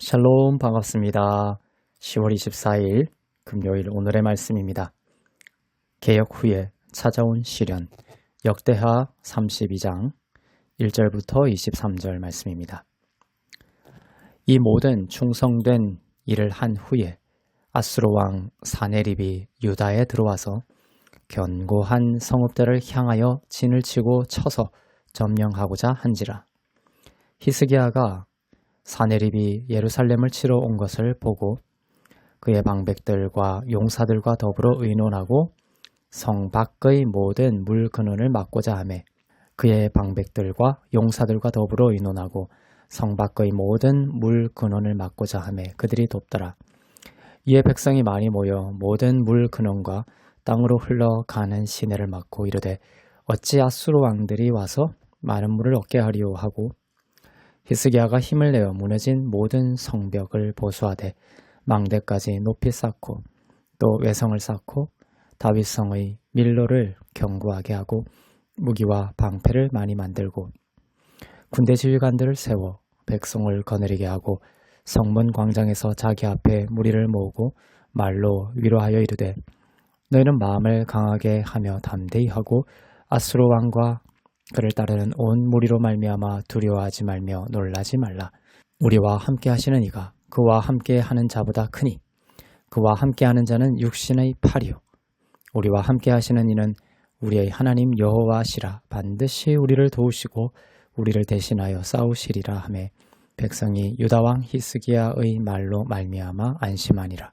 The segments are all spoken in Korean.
샬롬 반갑습니다. 10월 24일 금요일 오늘의 말씀입니다. 개혁 후에 찾아온 시련 역대하 32장 1절부터 23절 말씀입니다. 이 모든 충성된 일을 한 후에 아수르 왕 사네립이 유다에 들어와서 견고한 성읍들을 향하여 진을 치고 쳐서 점령하고자 한지라. 히스기야가 사네립이 예루살렘을 치러 온 것을 보고 그의 방백들과 용사들과 더불어 의논하고 성 밖의 모든 물 근원을 막고자 하매 그의 방백들과 용사들과 더불어 의논하고 성 밖의 모든 물 근원을 막고자 하매 그들이 돕더라. 이에 백성이 많이 모여 모든 물 근원과 땅으로 흘러가는 시내를 막고 이르되 어찌 아수르 왕들이 와서 많은 물을 얻게 하리오 하고 히스기야가 힘을 내어 무너진 모든 성벽을 보수하되 망대까지 높이 쌓고 또 외성을 쌓고 다윗성의 밀로를 견고하게 하고 무기와 방패를 많이 만들고 군대 지휘관들을 세워 백성을 거느리게 하고 성문 광장에서 자기 앞에 무리를 모으고 말로 위로하여 이르되 너희는 마음을 강하게 하며 담대히 하고 아수르 왕과 그를 따르는 온 무리로 말미암아 두려워하지 말며 놀라지 말라. 우리와 함께 하시는 이가 그와 함께 하는 자보다 크니 그와 함께 하는 자는 육신의 팔이요 우리와 함께 하시는 이는 우리의 하나님 여호와시라 반드시 우리를 도우시고 우리를 대신하여 싸우시리라 하매 백성이 유다 왕 히스기야의 말로 말미암아 안심하니라.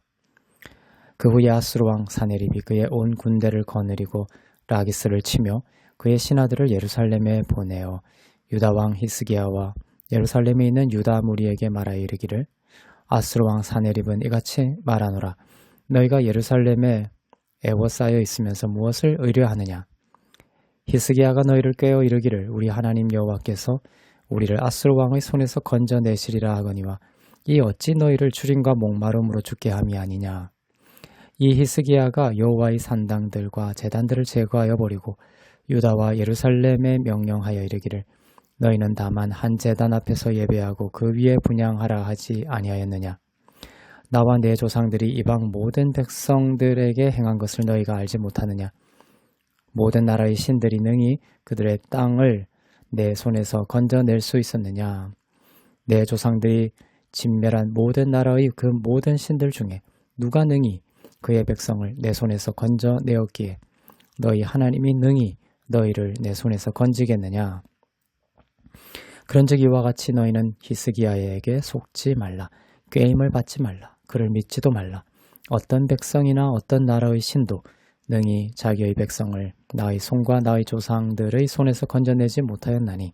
그 후에 아스루 왕 사네립이 그의 온 군대를 거느리고 라기스를 치며 그의 신하들을 예루살렘에 보내어 유다 왕 히스기야와 예루살렘에 있는 유다 무리에게 말하여 이르기를 아스로 왕 사네립은 이같이 말하노라. 너희가 예루살렘에 애워싸여 있으면서 무엇을 의뢰하느냐? 히스기야가 너희를 깨어 이르기를 우리 하나님 여호와께서 우리를 아스로 왕의 손에서 건져내시리라 하거니와 이 어찌 너희를 주림과 목마름으로 죽게 함이 아니냐? 이 히스기야가 여호와의 산당들과 재단들을 제거하여 버리고 유다와 예루살렘에 명령하여 이르기를 너희는 다만 한 제단 앞에서 예배하고 그 위에 분양하라 하지 아니하였느냐? 나와 내 조상들이 이방 모든 백성들에게 행한 것을 너희가 알지 못하느냐? 모든 나라의 신들이 능히 그들의 땅을 내 손에서 건져낼 수 있었느냐? 내 조상들이 진멸한 모든 나라의 그 모든 신들 중에 누가 능히 그의 백성을 내 손에서 건져내었기에 너희 하나님이 능히 너희를 내 손에서 건지겠느냐? 그런즉 이와 같이 너희는 히스기야에게 속지 말라. 꾀임을 받지 말라. 그를 믿지도 말라. 어떤 백성이나 어떤 나라의 신도 능히 자기의 백성을 나의 손과 나의 조상들의 손에서 건져내지 못하였나니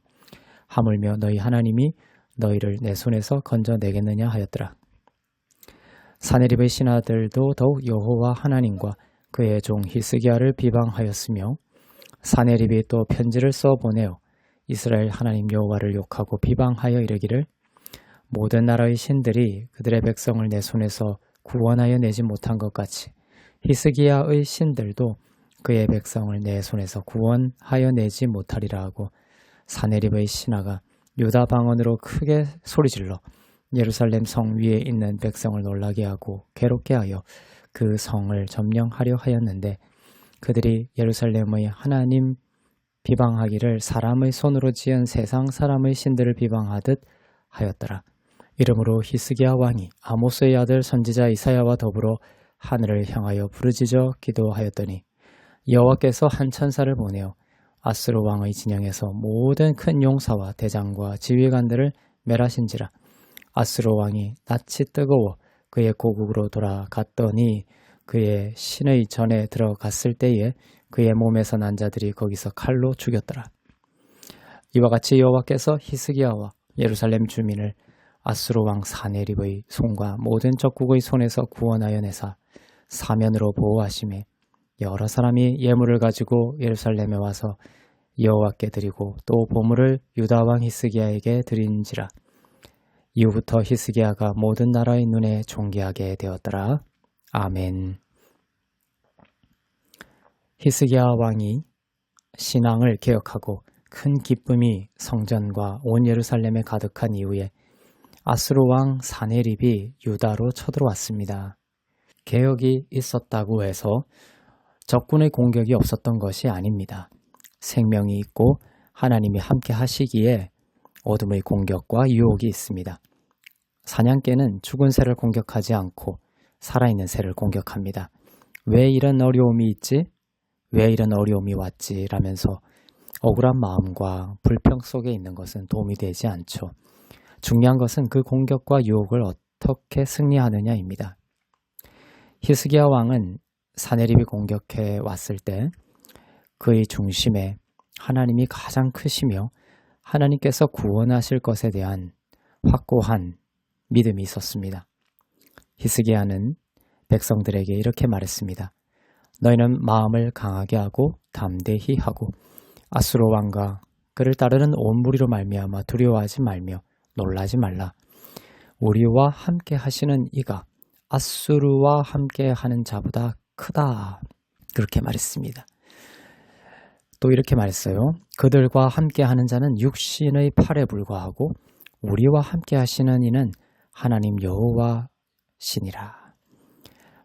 하물며 너희 하나님이 너희를 내 손에서 건져내겠느냐 하였더라. 사내립의 신하들도 더욱 여호와 하나님과 그의 종 히스기야를 비방하였으며 사내립이 또 편지를 써 보내어 이스라엘 하나님 여호와를 욕하고 비방하여 이르기를 모든 나라의 신들이 그들의 백성을 내 손에서 구원하여 내지 못한 것 같이 히스기야의 신들도 그의 백성을 내 손에서 구원하여 내지 못하리라 하고 사내립의 신하가 유다 방언으로 크게 소리질러 예루살렘 성 위에 있는 백성을 놀라게 하고 괴롭게 하여 그 성을 점령하려 하였는데 그들이 예루살렘의 하나님 비방하기를 사람의 손으로 지은 세상 사람의 신들을 비방하듯 하였더라. 이러므로 히스기야 왕이 아모스의 아들 선지자 이사야와 더불어 하늘을 향하여 부르짖어 기도하였더니 여호와께서 한 천사를 보내어 아스로 왕의 진영에서 모든 큰 용사와 대장과 지휘관들을 멸하신지라 아스로 왕이 낯이 뜨거워 그의 고국으로 돌아갔더니 그의 신의 전에 들어갔을 때에 그의 몸에서 난 자들이 거기서 칼로 죽였더라. 이와 같이 여호와께서 히스기야와 예루살렘 주민을 아수르 왕 사네립의 손과 모든 적국의 손에서 구원하여 내사 사면으로 보호하심에 여러 사람이 예물을 가지고 예루살렘에 와서 여호와께 드리고 또 보물을 유다 왕 히스기야에게 드린지라 이후부터 히스기야가 모든 나라의 눈에 존귀하게 되었더라. 아멘. 히스기야 왕이 신앙을 개혁하고 큰 기쁨이 성전과 온 예루살렘에 가득한 이후에 아스루 왕 사네립이 유다로 쳐들어왔습니다. 개혁이 있었다고 해서 적군의 공격이 없었던 것이 아닙니다. 생명이 있고 하나님이 함께 하시기에 어둠의 공격과 유혹이 있습니다. 사냥개는 죽은 새를 공격하지 않고 살아있는 새를 공격합니다. 왜 이런 어려움이 있지? 왜 이런 어려움이 왔지? 라면서 억울한 마음과 불평 속에 있는 것은 도움이 되지 않죠. 중요한 것은 그 공격과 유혹을 어떻게 승리하느냐입니다. 히스기야 왕은 사내립이 공격해 왔을 때 그의 중심에 하나님이 가장 크시며 하나님께서 구원하실 것에 대한 확고한 믿음이 있었습니다. 히스기야는 백성들에게 이렇게 말했습니다. 너희는 마음을 강하게 하고 담대히 하고 아수로 왕과 그를 따르는 온 무리로 말미암아 두려워하지 말며 놀라지 말라. 우리와 함께 하시는 이가 아수르와 함께 하는 자보다 크다. 그렇게 말했습니다. 또 이렇게 말했어요. 그들과 함께 하는 자는 육신의 팔에 불과하고 우리와 함께 하시는 이는 하나님 여호와 신이라.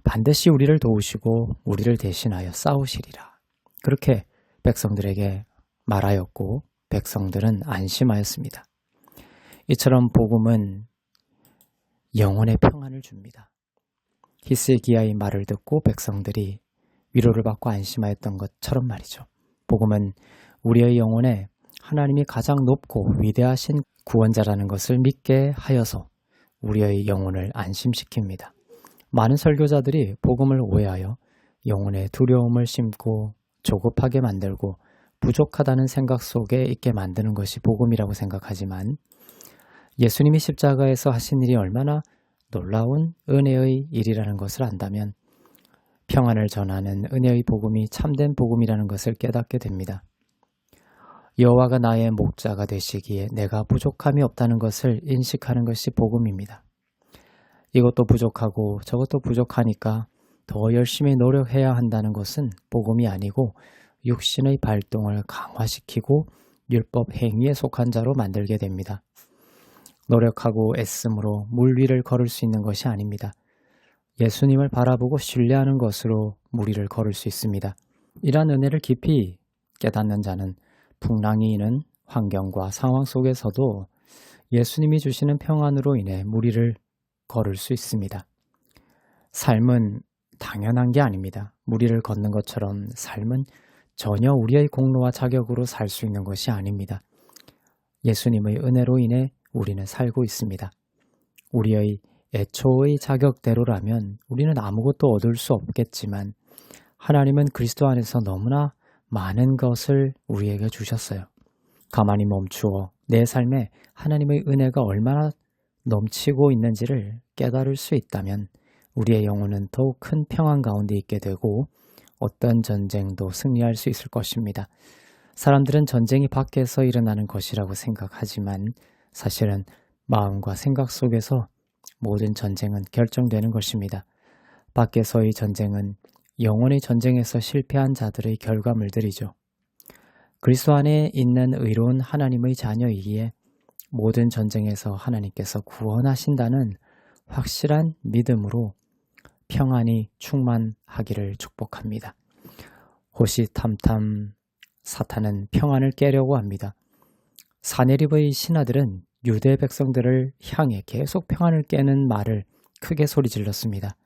반드시 우리를 도우시고 우리를 대신하여 싸우시리라. 그렇게 백성들에게 말하였고 백성들은 안심하였습니다. 이처럼 복음은 영혼의 평안을 줍니다. 히스기야의 말을 듣고 백성들이 위로를 받고 안심하였던 것처럼 말이죠. 복음은 우리의 영혼에 하나님이 가장 높고 위대하신 구원자라는 것을 믿게 하여서 우리의 영혼을 안심시킵니다. 많은 설교자들이 복음을 오해하여 영혼의 두려움을 심고 조급하게 만들고 부족하다는 생각 속에 있게 만드는 것이 복음이라고 생각하지만 예수님이 십자가에서 하신 일이 얼마나 놀라운 은혜의 일이라는 것을 안다면 평안을 전하는 은혜의 복음이 참된 복음이라는 것을 깨닫게 됩니다. 여호와가 나의 목자가 되시기에 내가 부족함이 없다는 것을 인식하는 것이 복음입니다. 이것도 부족하고 저것도 부족하니까 더 열심히 노력해야 한다는 것은 복음이 아니고 육신의 발동을 강화시키고 율법 행위에 속한 자로 만들게 됩니다. 노력하고 애씀으로 물 위를 걸을 수 있는 것이 아닙니다. 예수님을 바라보고 신뢰하는 것으로 물 위를 걸을 수 있습니다. 이러한 은혜를 깊이 깨닫는 자는 풍랑이 있는 환경과 상황 속에서도 예수님이 주시는 평안으로 인해 무리를 걸을 수 있습니다. 삶은 당연한 게 아닙니다. 무리를 걷는 것처럼 삶은 전혀 우리의 공로와 자격으로 살 수 있는 것이 아닙니다. 예수님의 은혜로 인해 우리는 살고 있습니다. 우리의 애초의 자격대로라면 우리는 아무것도 얻을 수 없겠지만 하나님은 그리스도 안에서 너무나 많은 것을 우리에게 주셨어요. 가만히 멈추어 내 삶에 하나님의 은혜가 얼마나 넘치고 있는지를 깨달을 수 있다면 우리의 영혼은 더욱 큰 평안 가운데 있게 되고 어떤 전쟁도 승리할 수 있을 것입니다. 사람들은 전쟁이 밖에서 일어나는 것이라고 생각하지만 사실은 마음과 생각 속에서 모든 전쟁은 결정되는 것입니다. 밖에서의 전쟁은 영혼의 전쟁에서 실패한 자들의 결과물들이죠. 그리스도 안에 있는 의로운 하나님의 자녀이기에 모든 전쟁에서 하나님께서 구원하신다는 확실한 믿음으로 평안이 충만하기를 축복합니다. 호시탐탐 사탄은 평안을 깨려고 합니다. 사내립의 신하들은 유대 백성들을 향해 계속 평안을 깨는 말을 크게 소리 질렀습니다.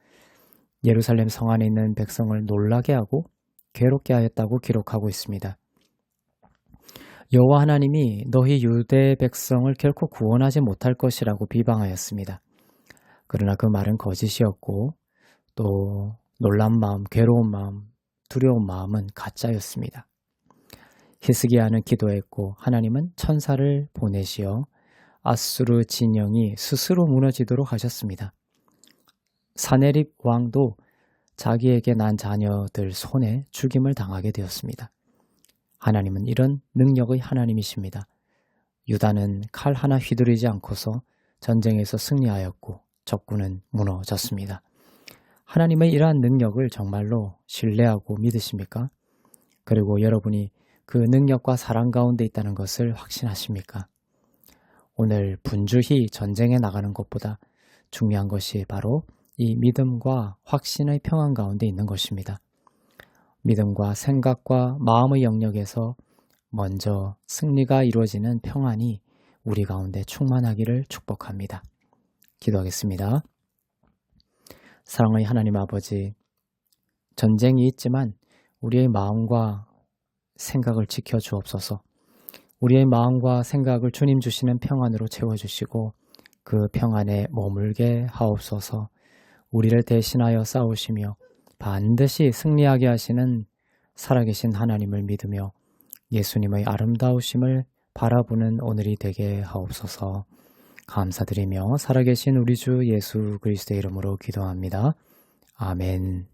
예루살렘 성 안에 있는 백성을 놀라게 하고 괴롭게 하였다고 기록하고 있습니다. 여호와 하나님이 너희 유대 백성을 결코 구원하지 못할 것이라고 비방하였습니다. 그러나 그 말은 거짓이었고 또 놀란 마음, 괴로운 마음, 두려운 마음은 가짜였습니다. 히스기야는 기도했고 하나님은 천사를 보내시어 아수르 진영이 스스로 무너지도록 하셨습니다. 사네립 왕도 자기에게 난 자녀들 손에 죽임을 당하게 되었습니다. 하나님은 이런 능력의 하나님이십니다. 유다는 칼 하나 휘두르지 않고서 전쟁에서 승리하였고 적군은 무너졌습니다. 하나님의 이러한 능력을 정말로 신뢰하고 믿으십니까? 그리고 여러분이 그 능력과 사랑 가운데 있다는 것을 확신하십니까? 오늘 분주히 전쟁에 나가는 것보다 중요한 것이 바로 이 믿음과 확신의 평안 가운데 있는 것입니다. 믿음과 생각과 마음의 영역에서 먼저 승리가 이루어지는 평안이 우리 가운데 충만하기를 축복합니다. 기도하겠습니다. 사랑의 하나님 아버지, 전쟁이 있지만 우리의 마음과 생각을 지켜 주옵소서. 우리의 마음과 생각을 주님 주시는 평안으로 채워 주시고 그 평안에 머물게 하옵소서. 우리를 대신하여 싸우시며 반드시 승리하게 하시는 살아계신 하나님을 믿으며 예수님의 아름다우심을 바라보는 오늘이 되게 하옵소서. 감사드리며 살아계신 우리 주 예수 그리스도의 이름으로 기도합니다. 아멘.